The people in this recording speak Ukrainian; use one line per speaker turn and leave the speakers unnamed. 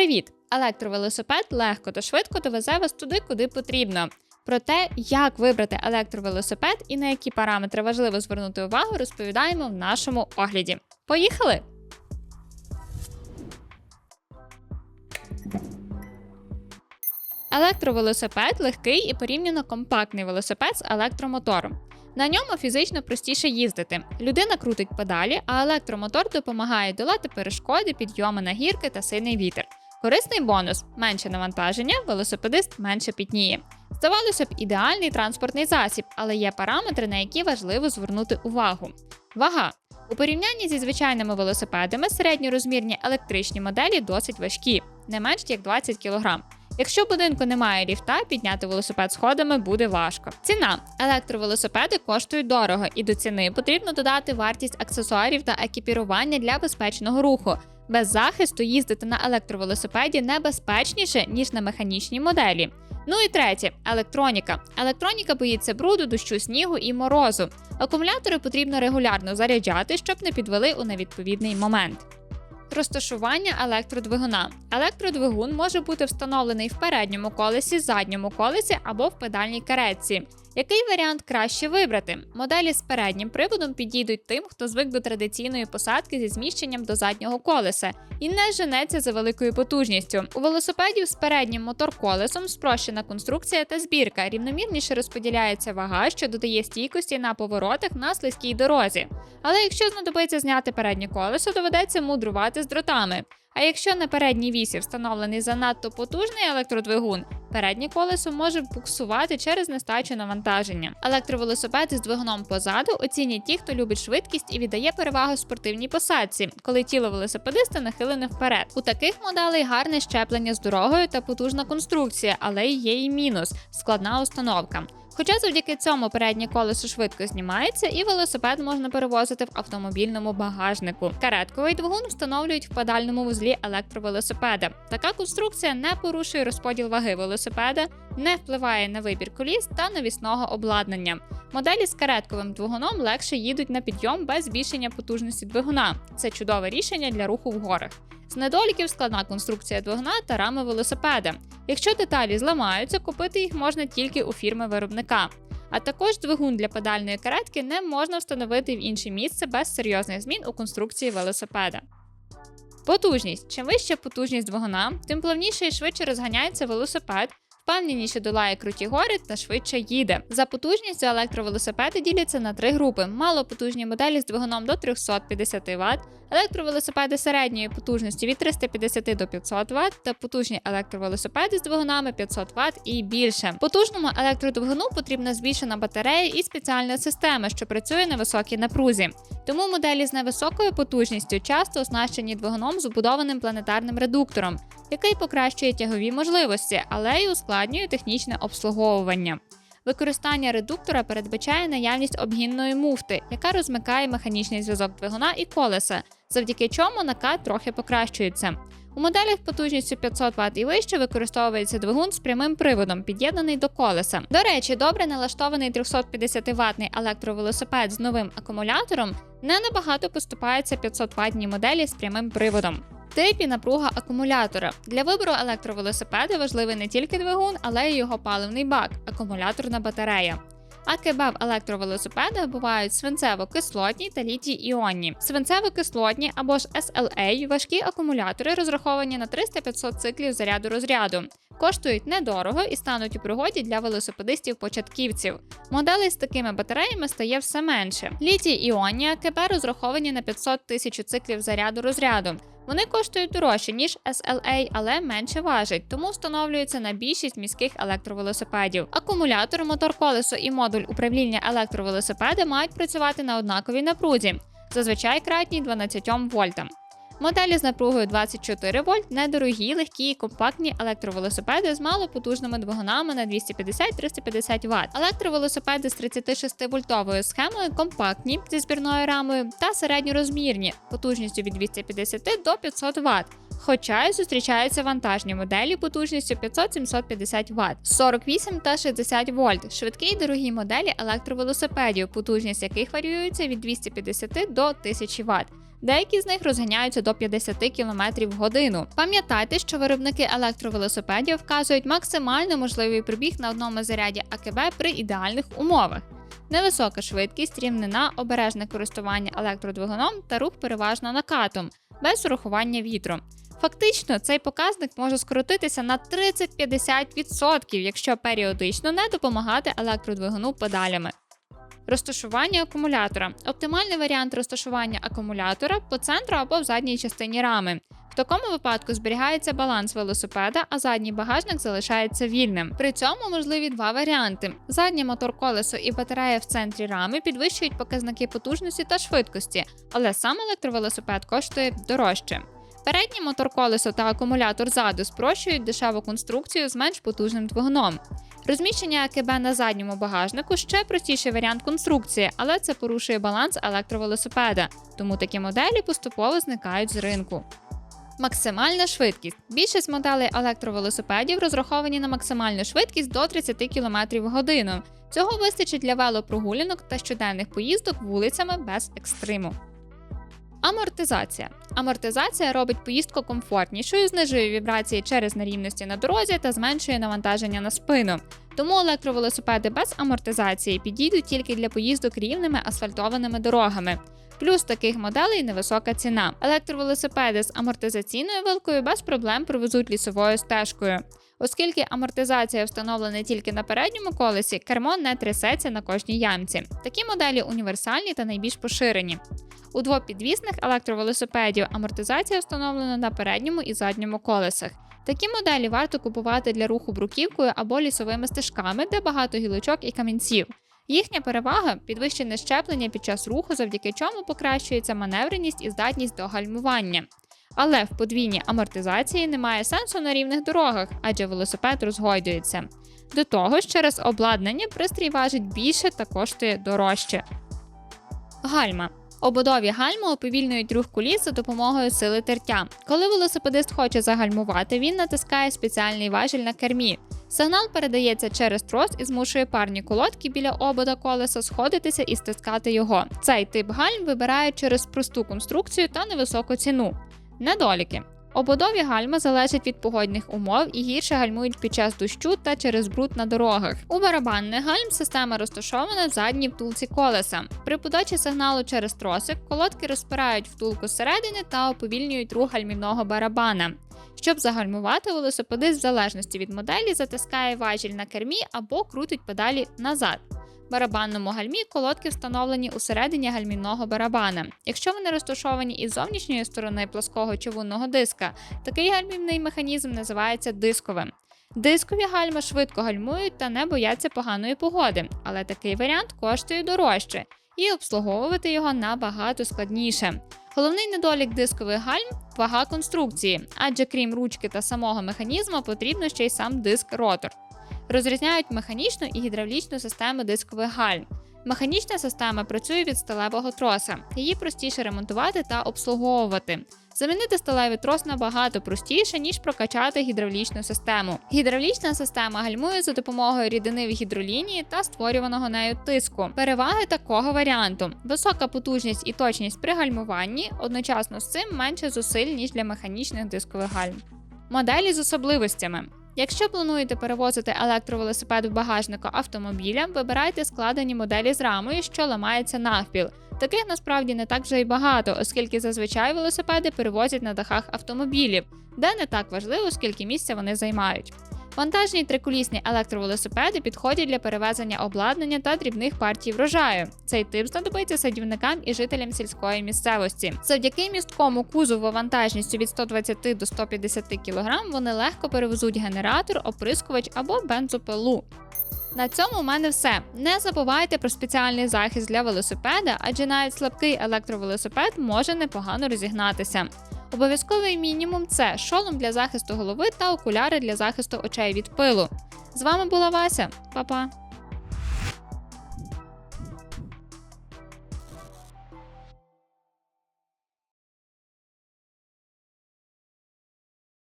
Привіт! Електровелосипед легко та швидко довезе вас туди, куди потрібно. Про те, як вибрати електровелосипед і на які параметри важливо звернути увагу, розповідаємо в нашому огляді. Поїхали! Електровелосипед легкий і порівняно компактний велосипед з електромотором. На ньому фізично простіше їздити. Людина крутить педалі, а електромотор допомагає долати перешкоди, підйоми на гірки та сильний вітер. Корисний бонус менше навантаження, велосипедист менше пітніє. Здавалося б, ідеальний транспортний засіб, але є параметри, на які важливо звернути увагу. Вага. У порівнянні зі звичайними велосипедами середньорозмірні електричні моделі досить важкі, не менш як 20 кг. Якщо будинку немає ліфта, підняти велосипед сходами буде важко. Ціна електровелосипеди коштують дорого, і до ціни потрібно додати вартість аксесуарів та екіпірування для безпечного руху. Без захисту їздити на електровелосипеді небезпечніше ніж на механічній моделі. Ну і третє електроніка. Електроніка боїться бруду, дощу, снігу і морозу. Акумулятори потрібно регулярно заряджати, щоб не підвели у невідповідний момент. Розташування електродвигуна. Електродвигун може бути встановлений в передньому колесі, задньому колесі або в педальній каретці. Який варіант краще вибрати? Моделі з переднім приводом підійдуть тим, хто звик до традиційної посадки зі зміщенням до заднього колеса і не женеться за великою потужністю. У велосипедів з переднім мотор-колесом спрощена конструкція та збірка, рівномірніше розподіляється вага, що додає стійкості на поворотах на слизькій дорозі. Але якщо знадобиться зняти переднє колесо, доведеться мудрувати з дротами. А якщо на передній вісі встановлений занадто потужний електродвигун, переднє колесо може буксувати через нестачу навантаження. Електровелосипеди з двигуном позаду оцінять ті, хто любить швидкість і віддає перевагу спортивній посадці, коли тіло велосипедиста нахилене вперед. У таких моделей гарне щеплення з дорогою та потужна конструкція, але є і мінус складна установка. Хоча завдяки цьому переднє колесо швидко знімається, і велосипед можна перевозити в автомобільному багажнику. Каретковий двигун встановлюють в педальному вузлі електровелосипеда. Така конструкція не порушує розподіл ваги велосипеда, не впливає на вибір коліс та навісного обладнання. Моделі з каретковим двигуном легше їдуть на підйом без збільшення потужності двигуна. Це чудове рішення для руху в горах. З недоліків складна конструкція двигуна та рами велосипеда. Якщо деталі зламаються, купити їх можна тільки у фірми виробника. А також двигун для педальної каретки не можна встановити в інше місце без серйозних змін у конструкції велосипеда. Потужність. Чим вища потужність двигуна, тим плавніше і швидше розганяється велосипед, впевненіше долає круті гори та швидше їде. За потужністю електровелосипеди діляться на три групи: малопотужні моделі з двигуном до 350 Вт, електровелосипеди середньої потужності від 350 до 500 Вт та потужні електровелосипеди з двигунами 500 Вт і більше. Потужному електродвигуну потрібна збільшена батарея і спеціальна система, що працює на високій напрузі. Тому моделі з невисокою потужністю часто оснащені двигуном з убудованим планетарним редуктором, який покращує тягові можливості, але й ускладнює технічне обслуговування. Використання редуктора передбачає наявність обгінної муфти, яка розмикає механічний зв'язок двигуна і колеса, завдяки чому накат трохи покращується. У моделях потужністю 500 Вт і вище використовується двигун з прямим приводом, під'єднаний до колеса. До речі, добре налаштований 350 ватний електровелосипед з новим акумулятором не набагато поступається 500 ватній моделі з прямим приводом. Тип і напруга акумулятора. Для вибору електровелосипеда важливий не тільки двигун, але й його паливний бак акумуляторна батарея. АКБ в електровелосипедах бувають свинцево-кислотні та літій-іонні. Свинцево-кислотні або ж SLA – важкі акумулятори, розраховані на 300-500 циклів заряду розряду. Коштують недорого і стануть у пригоді для велосипедистів-початківців. Моделей з такими батареями стає все менше. Літій-іонні АКБ розраховані на 500 тисяч циклів заряду розряду. Вони коштують дорожче, ніж SLA, але менше важать, тому встановлюються на більшість міських електровелосипедів. Акумулятор, мотор колесо і модуль управління електровелосипеда мають працювати на однаковій напрузі, зазвичай кратній 12 вольтам. Моделі з напругою 24 вольт недорогі, легкі і компактні електровелосипеди з малопотужними двигунами на 250-350 Вт. Електровелосипеди з 36 вольтовою схемою компактні зі збірною рамою та середньорозмірні потужністю від 250 до 500 Вт. Хоча й зустрічаються вантажні моделі потужністю 500-750 Вт, 48 та 60 вольт, швидкі й дорогі моделі електровелосипедів, потужність яких варіюється від 250 до 1000 Вт. Деякі з них розганяються до 50 км в годину. Пам'ятайте, що виробники електровелосипедів вказують максимально можливий пробіг на одному заряді АКБ при ідеальних умовах. Невисока швидкість, рівнина, обережне користування електродвигуном та рух переважно накатом, без урахування вітру. Фактично, цей показник може скоротитися на 30-50%, якщо періодично не допомагати електродвигуну педалями. Розташування акумулятора. Оптимальний варіант розташування акумулятора по центру або в задній частині рами. В такому випадку зберігається баланс велосипеда, а задній багажник залишається вільним. При цьому можливі два варіанти: заднє мотор колесо і батарея в центрі рами підвищують показники потужності та швидкості, але сам електровелосипед коштує дорожче. Передній мотор колесо та акумулятор ззаду спрощують дешеву конструкцію з менш потужним двигуном. Розміщення АКБ на задньому багажнику ще простіший варіант конструкції, але це порушує баланс електровелосипеда, тому такі моделі поступово зникають з ринку. Максимальна швидкість. Більшість моделей електровелосипедів розраховані на максимальну швидкість до 30 км в годину. Цього вистачить для велопрогулянок та щоденних поїздок вулицями без екстриму. Амортизація. Амортизація робить поїздку комфортнішою, знижує вібрації через нерівності на дорозі та зменшує навантаження на спину. Тому електровелосипеди без амортизації підійдуть тільки для поїздок рівними асфальтованими дорогами. Плюс таких моделей невисока ціна. Електровелосипеди з амортизаційною вилкою без проблем провезуть лісовою стежкою. Оскільки амортизація встановлена тільки на передньому колесі, кермо не трясеться на кожній ямці. Такі моделі універсальні та найбільш поширені. У двопідвісних електровелосипедів амортизація встановлена на передньому і задньому колесах. Такі моделі варто купувати для руху бруківкою або лісовими стежками, де багато гілочок і камінців. Їхня перевага підвищене щеплення під час руху, завдяки чому покращується маневреність і здатність до гальмування. Але в подвійній амортизації немає сенсу на рівних дорогах, адже велосипед розгойдується. До того ж, через обладнання пристрій важить більше та коштує дорожче. Гальма. Ободові гальми уповільнюють рух коліс за допомогою сили тертя. Коли велосипедист хоче загальмувати, він натискає спеціальний важіль на кермі. Сигнал передається через трос і змушує парні колодки біля обода колеса сходитися і стискати його. Цей тип гальм вибирають через просту конструкцію та невисоку ціну. Недоліки. Ободові гальми залежать від погодних умов і гірше гальмують під час дощу та через бруд на дорогах. У барабанних гальм система розташована в задній втулці колеса. При подачі сигналу через тросик колодки розпирають втулку зсередини та уповільнюють рух гальмівного барабана. Щоб загальмувати, велосипедист в залежності від моделі затискає важіль на кермі або крутить педалі назад. Барабанному гальмі колодки встановлені усередині гальмівного барабана. Якщо вони розташовані із зовнішньої сторони плоского човунного диска, такий гальмівний механізм називається дисковим. Дискові гальма швидко гальмують та не бояться поганої погоди, але такий варіант коштує дорожче, і обслуговувати його набагато складніше. Головний недолік дискових гальм вага конструкції, адже крім ручки та самого механізму, потрібно ще й сам диск-ротор. Розрізняють механічну і гідравлічну системи дискових гальм. Механічна система працює від сталевого троса, її простіше ремонтувати та обслуговувати. Замінити сталевий трос набагато простіше, ніж прокачати гідравлічну систему. Гідравлічна система гальмує за допомогою рідини в гідролінії та створюваного нею тиску. Переваги такого варіанту: висока потужність і точність при гальмуванні, одночасно з цим менше зусиль, ніж для механічних дискових гальм. Моделі з особливостями. Якщо плануєте перевозити електровелосипед в багажнику автомобіля, вибирайте складені моделі з рамою, що ламається навпіл. Таких насправді не так вже й багато, оскільки зазвичай велосипеди перевозять на дахах автомобілів, де не так важливо, скільки місця вони займають. Вантажні триколісні електровелосипеди підходять для перевезення обладнання та дрібних партій врожаю. Цей тип знадобиться садівникам і жителям сільської місцевості. Завдяки місткому кузову вантажністю від 120 до 150 кг вони легко перевезуть генератор, оприскувач або бензопилу. На цьому у мене все. Не забувайте про спеціальний захист для велосипеда, адже навіть слабкий електровелосипед може непогано розігнатися. Обов'язковий мінімум це шолом для захисту голови та окуляри для захисту очей від пилу. З вами була Вася, Па-па!